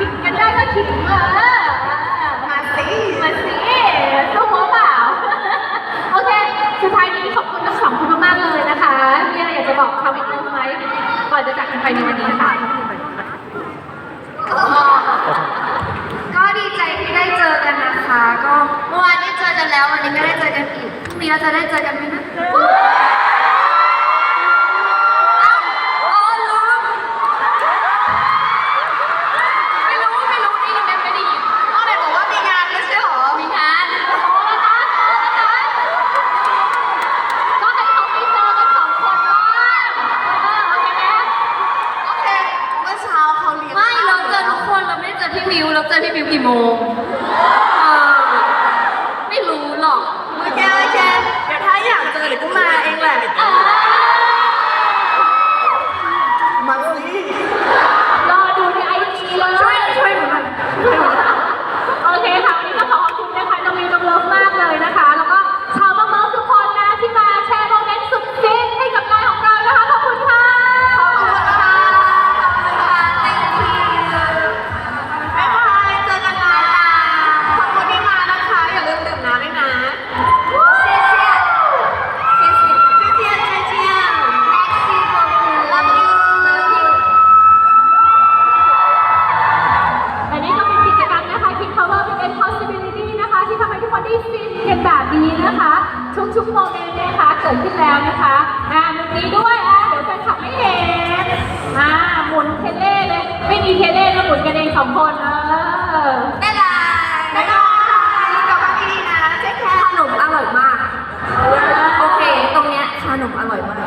คิดกันได้ก็คิดเออมาสิมาสิสู้หัวเปล่า โอเค สุดท้ายนี้ขอบคุณทั้งสองคนมากๆเลยนะคะ มีอะไรอยากจะบอกชาวบิ๊กเบิ้มไหมก่อนจะจากกันไปในวันนี้ค่ะ ก็ดีใจที่ได้เจอกันนะคะ ก็เมื่อวานได้เจอกันแล้ววันนี้ก็ได้เจอกันอีกพรุ่งนี้เราจะได้เจอกันไหมนะอ้าวอ๋อลืมไม่รู้ไม่รู้ได้ยินไหมไม่ได้ยินอ้าวไหนบอกว่ามีงานไม่ใช่เหรอ มีงานโอ้นะคะโอ้นะคะก็ให้เขาไปเจอกันสองคนบ้างเออโอเคไหม โอเค เมื่อเช้าเขาเลี้ยง ไม่เราเจอทุกคนเราไมิวรับใจพี่มิวกี่โมง ที่ฟินกันแบบนี้นะคะ ทุกๆโมเมนต์นะคะเกิดขึ้นแล้วนะคะอ่ามุมนี้ด้วยอะเดี๋ยวแฟนคลับไม่เห็นอ่าหมุนเทเล่เลยไม่มีเทเล่นะหมุนกันเองสองคนเออบ๊ายบายบ๊ยบายกับบ้าดีนะเจ๊แค่ขนมอร่อยมาก โอเค ตรงเนี้ยขนมอร่อยมาก